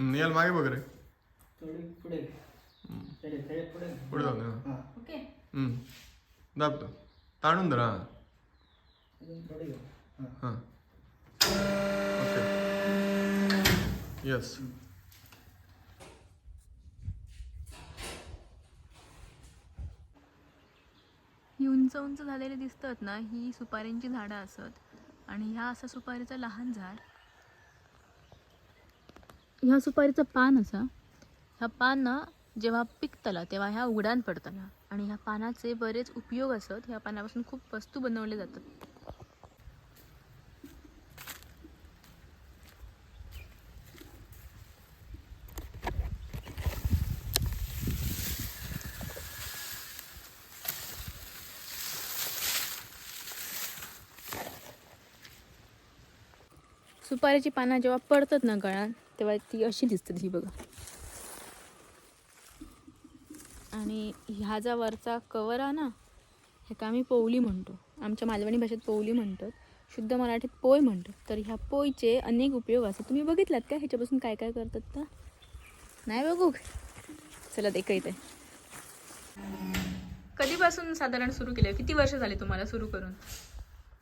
याला मागे बघ रे थोडी पुढे थोडे थोडे पुढे पुढे जाऊ दे हा ओके हम्म. दाब तो ताणून धर हा अजून थोडे घेऊ हा हा ओके येस ही उंच उंच झालेली दिसतात ना ही सुपाऱ्यांची झाडं असत. आणि ह्या असं सुपारीचं लहान झाड. ह्या सुपारीचं पान असा. ह्या पान जेव्हा पिकतला तेव्हा ह्या उघडान पडतला आणि ह्या पानाचे बरेच उपयोग असत. ह्या पानापासून खूप वस्तू बनवले जातात. सुपारीची पानं जेव्हा पडतात ना गळ्यात तेव्हा ती अशी दिसते ही बघा. आणि ह्या जा वरचा कवर आहे ना ह्याका आम्ही पोवली म्हणतो. आमच्या मालवणी भाषेत पोवली म्हणतात. शुद्ध मराठीत पोय म्हणतो तर ह्या पोयचे अनेक उपयोग असतात. तुम्ही बघितलात का? ह्याच्यापासून काय काय करतात तर नाही बघू. चला ते इथे कधीपासून साधारण सुरू केलं किती वर्ष झाले तुम्हाला सुरू करून?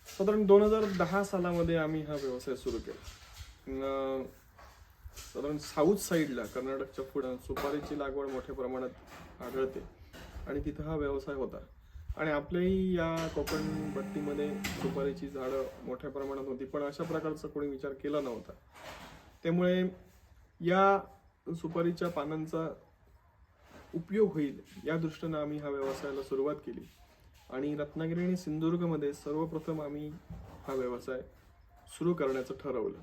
साधारण दोन हजार दहा सालामध्ये आम्ही हा व्यवसाय सुरू केला. साधारण साऊथ साईडला कर्नाटकच्या पुढं सुपारीची लागवड मोठ्या प्रमाणात आढळते आणि तिथं हा व्यवसाय होता. आणि आपल्याही या कोकण पट्टीमध्ये सुपारीची झाडं मोठ्या प्रमाणात होती पण अशा प्रकारचा कोणी विचार केला नव्हता. त्यामुळे या सुपारीच्या पानांचा उपयोग होईल या दृष्टीनं आम्ही हा व्यवसायाला सुरुवात केली. आणि रत्नागिरी आणि सिंधुदुर्गमध्ये सर्वप्रथम आम्ही हा व्यवसाय सुरू करण्याचं ठरवलं.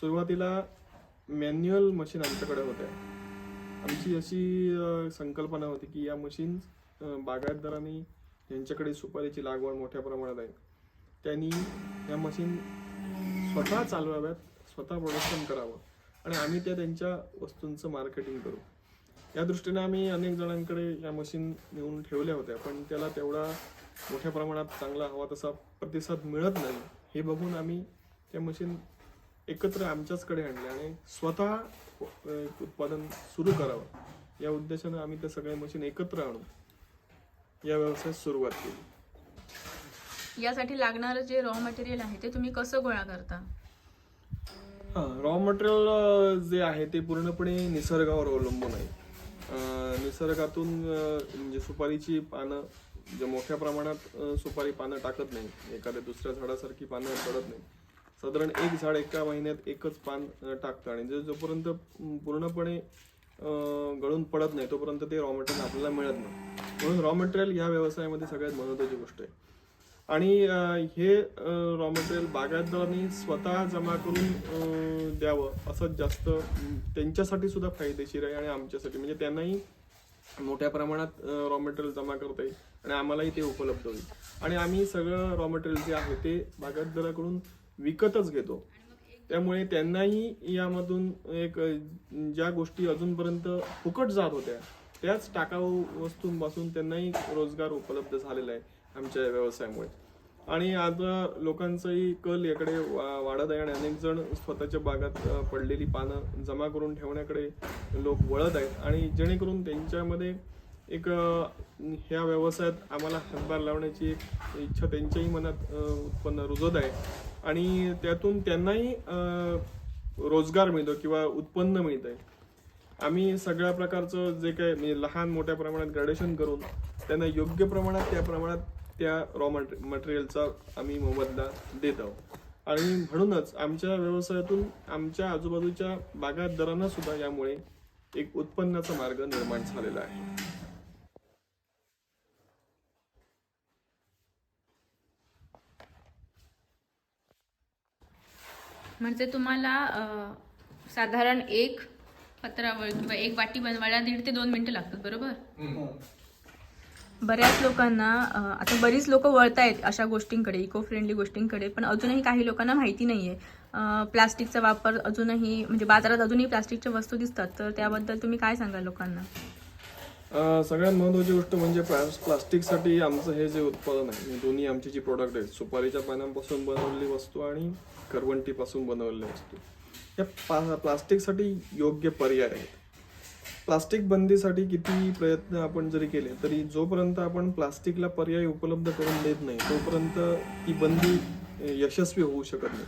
सुरुवातीला मॅन्युअल मशीन आमच्याकडे होत्या. आमची अशी संकल्पना होती की या मशीन बागायतदारांनी यांच्याकडे सुपारीची लागवड मोठ्या प्रमाणात आहे. त्यांनी या मशीन स्वतः चालवाव्यात स्वतः प्रोडक्शन करावं आणि आम्ही त्या त्यांच्या वस्तूंचं मार्केटिंग करू. या दृष्टीने आम्ही अनेक जणांकडे या मशीन नेऊन ठेवल्या होत्या पण त्याला तेवढा मोठ्या प्रमाणात चांगला हवा तसा प्रतिसाद मिळत नाही. हे बघून आम्ही त्या मशीन एकत्र आमच्याचकडे आणले आणि स्वतः उत्पादन सुरू करावं. या उद्देशानं आम्ही त्या सगळ्या मशीन एकत्र आणून या व्यवसायात सुरुवात केली. यासाठी लागणारं जे रॉ मटेरियल आहे ते तुम्ही कसं गोळा करता? हा रॉ मटेरियल जे आहे ते पूर्णपणे निसर्गावर अवलंबून आहे. निसर्गातून म्हणजे सुपारीची पानं जे मोठ्या प्रमाणात सुपारी पानं टाकत नाही. एखाद्या दुसऱ्या झाडासारखी पानं पडत नाही. साधारण एक झाड एका महिन्यात एकच पान टाकतं. आणि जे जोपर्यंत पूर्णपणे गळून पडत नाही तोपर्यंत ते रॉ मटेरियल आपल्याला मिळत नाही. म्हणून रॉ मटेरियल या व्यवसायामध्ये सगळ्यात महत्त्वाची गोष्ट आहे. आणि हे रॉ मटेरियल बागायतदारांनी स्वतः जमा करून द्यावं असं जास्त त्यांच्यासाठी सुद्धा फायदेशीर आहे आणि आमच्यासाठी. म्हणजे त्यांनाही मोठ्या प्रमाणात रॉ मटेरियल जमा करता येईल आणि आम्हालाही ते उपलब्ध होईल. आणि आम्ही सगळं रॉ मटेरियल जे आहे ते बागायतदाराकडून विकतच घेतो. त्यामुळे त्यांनाही यामधून एक ज्या गोष्टी अजूनपर्यंत फुकट जात होत्या त्याच टाकाऊ वस्तूंपासून त्यांनाही रोजगार उपलब्ध झालेला आहे आमच्या व्यवसायामुळे. आणि आता लोकांचाही कल याकडे वा- वाढत आहे आणि अनेक जण स्वतःच्या बागात पडलेली पानं जमा करून ठेवण्याकडे लोक वळत आहेत. आणि जेणेकरून त्यांच्यामध्ये एक ह्या व्यवसायात आम्हाला हातभार लावण्याची एक इच्छा त्यांच्याही मनात उत्पन्न रुजत आहे. आणि त्यातून त्यांनाही रोजगार मिळतो किंवा उत्पन्न मिळत आहे आम्ही सगळ्या प्रकारचं जे काही म्हणजे लहान मोठ्या प्रमाणात ग्रॅड्युएशन करून त्यांना योग्य प्रमाणात त्या प्रमाणात त्या रॉ मटेरियलचा आम्ही मोबदला देत आहोत. आणि म्हणूनच आमच्या व्यवसायातून आमच्या आजूबाजूच्या बागायतदारांना सुद्धा यामुळे एक उत्पन्नाचा मार्ग निर्माण झालेला आहे. म्हणजे तुम्हाला साधारण एक पत्रावळ किंवा एक वाटी बनवायला दीड ते दोन मिनिटं लागतात बरोबर? बऱ्याच लोकांना आता बरीच लोक वळत आहेत अशा गोष्टींकडे इको फ्रेंडली गोष्टींकडे पण अजूनही काही लोकांना माहिती नाहीये. अं, प्लास्टिकचा वापर अजूनही म्हणजे बाजारात अजूनही प्लास्टिकच्या वस्तू दिसतात तर त्याबद्दल तुम्ही काय सांगाल लोकांना? सगळ्यात महत्वाची गोष्ट म्हणजे प्लास्टिकसाठी आमचं हे जे उत्पादन आहे दोन्ही आमची जी प्रोडक्ट आहेत सुपारीच्या पानांपासून बनवलेली वस्तू आणि करवंटीपासून बनवलेली वस्तू या पा प्लास्टिकसाठी योग्य पर्याय आहेत. प्लास्टिक बंदीसाठी किती प्रयत्न आपण जरी केले तरी जोपर्यंत आपण प्लास्टिकला पर्याय उपलब्ध करून देत नाही तोपर्यंत ती बंदी यशस्वी होऊ शकत नाही.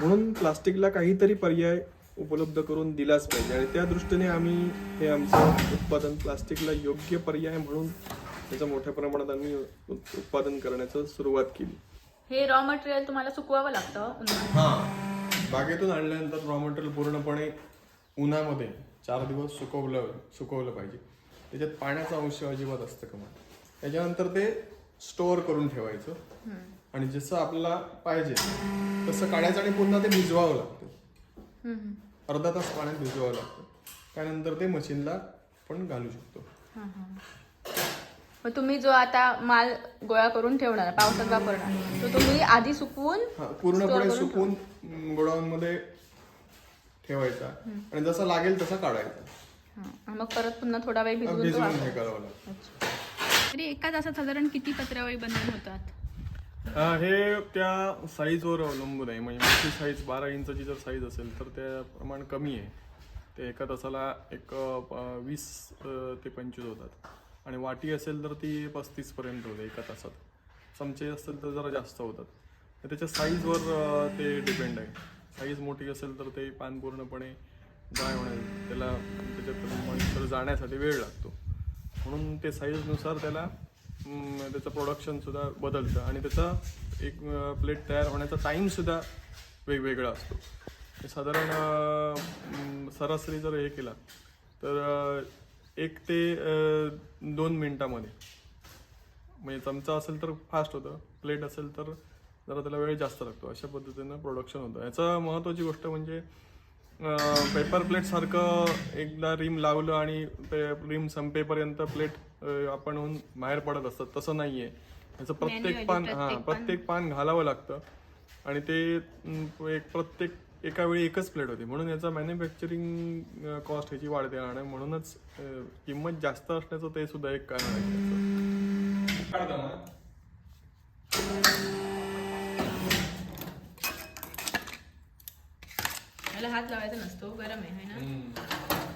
म्हणून प्लास्टिकला काहीतरी पर्याय उपलब्ध करून दिलाच पाहिजे. आणि त्या दृष्टीने आम्ही हे आमचं उत्पादन प्लास्टिकला योग्य पर्याय म्हणून त्याचं मोठ्या प्रमाणात आम्ही उत- उत्पादन करण्याचं सुरुवात केली. हे रॉ मटेरियल तुम्हाला सुकवावं लागतं. हा. बागेतून आणल्यानंतर रॉ मटेरियल पूर्णपणे उन्हामध्ये चार दिवस सुकवलं सुकवलं पाहिजे. त्याच्यात पाण्याचा अंश अजिबात असतं कमा त्याच्यानंतर ते स्टोअर करून ठेवायचं. आणि जसं आपल्याला पाहिजे तसं काढायचं आणि पुन्हा ते भिजवावं लागतं. अर्धा तास पाण्यात भिजवावं लागतं. त्यानंतर ते मशीनला पण घालू शकतो. हा, हा. मग तुम्ही जो आता माल गोळा करून ठेवणार पावसात वापरणार तो तुम्ही आधी सुकवून हा Store पूर्णपणे करून सुकून गोडाऊन मध्ये ठेवायचा. आणि जसा लागेल तसा काढायचा. हा. मग परत पुन्हा थोडा वेळ भिजवून तो भिजवून वापर- हे करावं लागतं. अच्छा. तरी एका तासात साधारण किती पत्रावळी बनवून होतात? हे त्या साईजवर अवलंबून आहे. म्हणजे मोठी साईज बारा इंचाची जर साईज असेल तर त्या प्रमाण कमी आहे. ते एका तासाला एक वीस ते पंचवीस होतात. आणि वाटी असेल तर ती पस्तीसपर्यंत होते एका तासात. चमचे असेल तर जरा जास्त होतात. तर त्याच्या साईजवर ते डिपेंड आहे. साईज मोठी असेल तर ते पान पूर्णपणे ड्राय होण्या त्याला त्याच्यात मॉइश्चर जाण्यासाठी वेळ लागतो. म्हणून ते साईजनुसार त्याला त्याचं प्रोडक्शन सुद्धा बदलतं आणि त्याचा एक प्लेट तयार होण्याचा टाइम सुद्धा वेगवेगळा असतो. साधारण सरासरी जर हे केला तर एक ते दोन मिनिटामध्ये. म्हणजे चमचा असेल तर फास्ट होतं प्लेट असेल तर जरा त्याला वेळ जास्त लागतो. अशा पद्धतीनं प्रोडक्शन होतं. याचा महत्त्वाची गोष्ट म्हणजे पेपर प्लेट सारखं एकदा रिम लावलं आणि ते रिम संपेपर्यंत प्लेट आपण होऊन बाहेर पडत असतात. तसं नाहीये. याचं प्रत्येक Manually पान हा प्रत्येक पान. प्रत्येक पान घालावं लागतं. आणि ते अं, एक प्रत्येक एका वेळी एकच प्लेट होती. म्हणून याचा मॅन्युफॅक्चरिंग कॉस्ट ह्याची वाढते आणि म्हणूनच अं, किंमत जास्त असण्याचं ते सुद्धा एक कारण आहे. याला हात लावायचा नसतो गरम आहे है ना?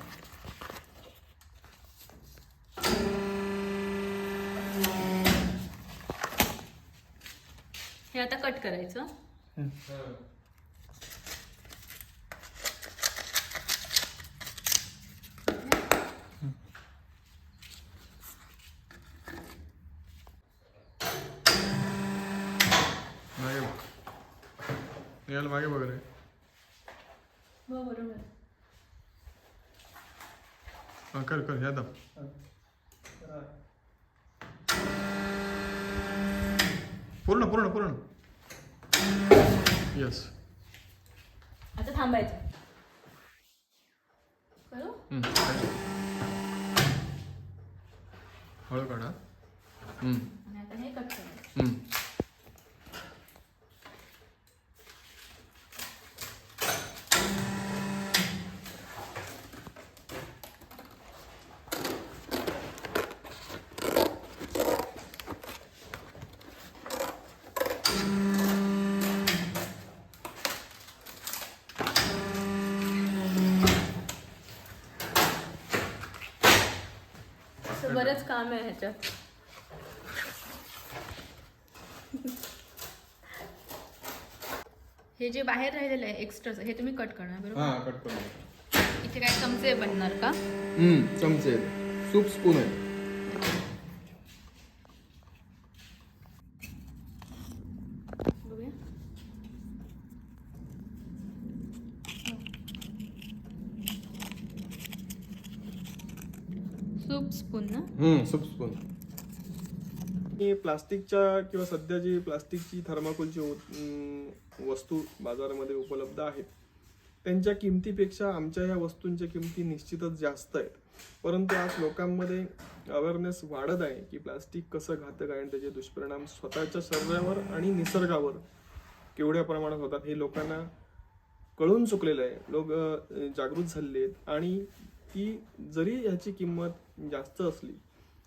हे आता कट करायचं. मागे बघ. मागे बघ रे. हो बरोबर. हा, कर कर ह्या दाब. पूर्ण पूर्ण पूर्ण. येस आता थांबायचं. करू? हळू काढा. हम्म, आणि आता हे कट करायचं हम्म. बरंच काम आहे ह्याच्यात. हे जे बाहेर राहिलेलं आहे एक्स्ट्राचं हे तुम्ही कट करणार बरोबर? हा कट करून इथे काय चमचे बनणार का? चमचे. सूप स्पून आहे. सूप स्पून ना? हम्म सूप स्पून ही प्लास्टिकच्या किंवा सध्या जी प्लास्टिकची थर्माकोलची वस्तू बाजारामध्ये उपलब्ध आहेत त्यांच्या किमतीपेक्षा आमच्या ह्या वस्तूंच्या किमती निश्चितच जास्त आहेत. परंतु आज लोकांमध्ये अवेअरनेस वाढत आहे की प्लास्टिक कसं घातक आहे आणि त्याचे दुष्परिणाम स्वतःच्या शरीरावर आणि निसर्गावर केवढ्या प्रमाणात होतात हे लोकांना कळून चुकलेलं आहे. लोक जागृत झालेले आहेत आणि ती जरी ह्याची किंमत जास्त असली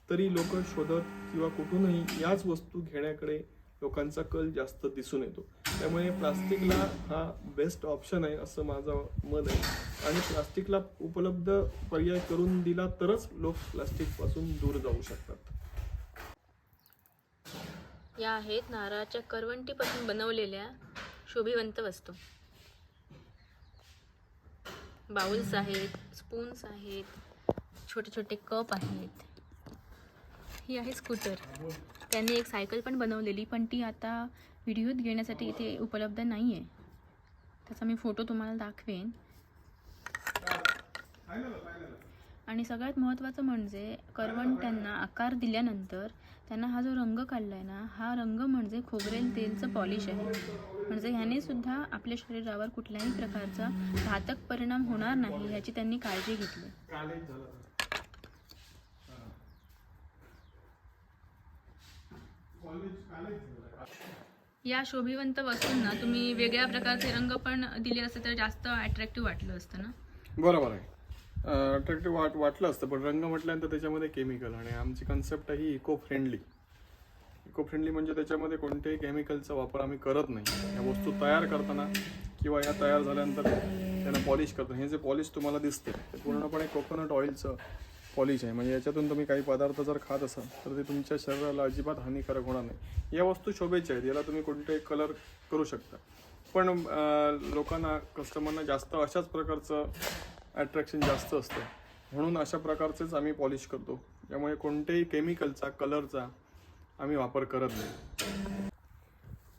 तरी लोक शोधत किंवा कुठूनही याच वस्तू घेण्याकडे लोकांचा कल जास्त दिसून येतो. त्यामुळे प्लास्टिकला हा बेस्ट ऑप्शन आहे असं माझं मत आहे. आणि प्लास्टिकला उपलब्ध पर्याय करून दिला तरच लोक प्लास्टिकपासून दूर जाऊ शकतात. या आहेत नारळाच्या करवंटीपासून बनवलेल्या शोभिवंत वस्तू. बाउल्स आहेत स्पून्स आहेत छोटे छोटे कप आहेत. ही आहे स्कूटर. त्यांनी एक सायकल पण बनवलेली पण ती आता व्हिडिओत घेण्यासाठी इथे उपलब्ध नाही आहे त्याचा मी फोटो तुम्हाला दाखवेन. आणि सगळ्यात महत्त्वाचं म्हणजे करवंट्यांना आकार दिल्यानंतर त्यांना हा जो रंग काढला आहे ना हा रंग म्हणजे खोबरेल तेलचं पॉलिश आहे. म्हणजे ह्याने सुद्धा आपल्या शरीरावर कुठल्याही प्रकारचा घातक परिणाम होणार नाही ह्याची त्यांनी काळजी घेतली. या शोभिवंत वस्तूंना तुम्ही वेगळ्या प्रकारचे रंग पण दिले असते तर जास्त अट्रॅक्टिव्ह वाटलं असतं ना? बरोबर आहे. अट्रॅक्टिव्ह वाट वाटलं असतं पण रंग म्हटल्यानंतर त्याच्यामध्ये केमिकल आणि आमची कन्सेप्ट ही इको फ्रेंडली इको फ्रेंडली म्हणजे त्याच्यामध्ये कोणत्याही केमिकलचा वापर आम्ही करत नाही. या वस्तू तयार करताना किंवा या तयार झाल्यानंतर त्यांना पॉलिश करताना. हे जे पॉलिश तुम्हाला दिसते ते पूर्णपणे कोकोनट ऑइलचं पॉलिश आहे. म्हणजे याच्यातून तुम्ही काही पदार्थ जर खात असाल तर ते तुमच्या शरीराला अजिबात हानिकारक होणार नाही. या वस्तू शोभेच्या आहेत. याला तुम्ही कोणतेही कलर करू शकता. पण लोकांना कस्टमरना जास्त अशाच प्रकारचं अट्रॅक्शन जास्त असतं. म्हणून अशा प्रकारचेच आम्ही पॉलिश करतो. त्यामुळे कोणत्याही केमिकलचा कलरचा आम्ही वापर करत नाही.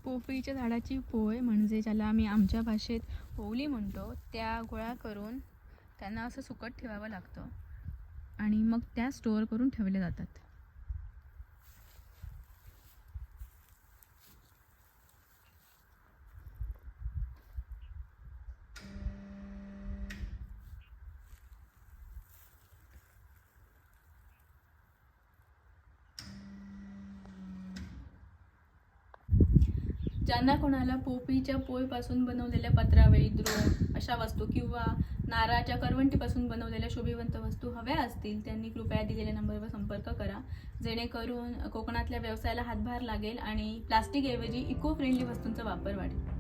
पोपईच्या झाडाची पोय म्हणजे ज्याला आम्ही आमच्या भाषेत ओवली म्हणतो त्या गोळा करून त्यांना असं सुकट ठेवावं लागतं. आणि मग त्या स्टोअर करून ठेवल्या जातात. ज्यांना कोणाला पोपीच्या पोळीपासून बनवलेल्या पत्रावळी द्रोण अशा वस्तू किंवा नारळाच्या करवंटीपासून बनवलेल्या शोभिवंत वस्तू हव्या असतील त्यांनी कृपया दिलेल्या नंबरवर संपर्क करा. जेणेकरून कोकणातल्या व्यवसायाला हातभार लागेल आणि प्लास्टिकऐवजी इको फ्रेंडली वस्तूंचा वापर वाढेल.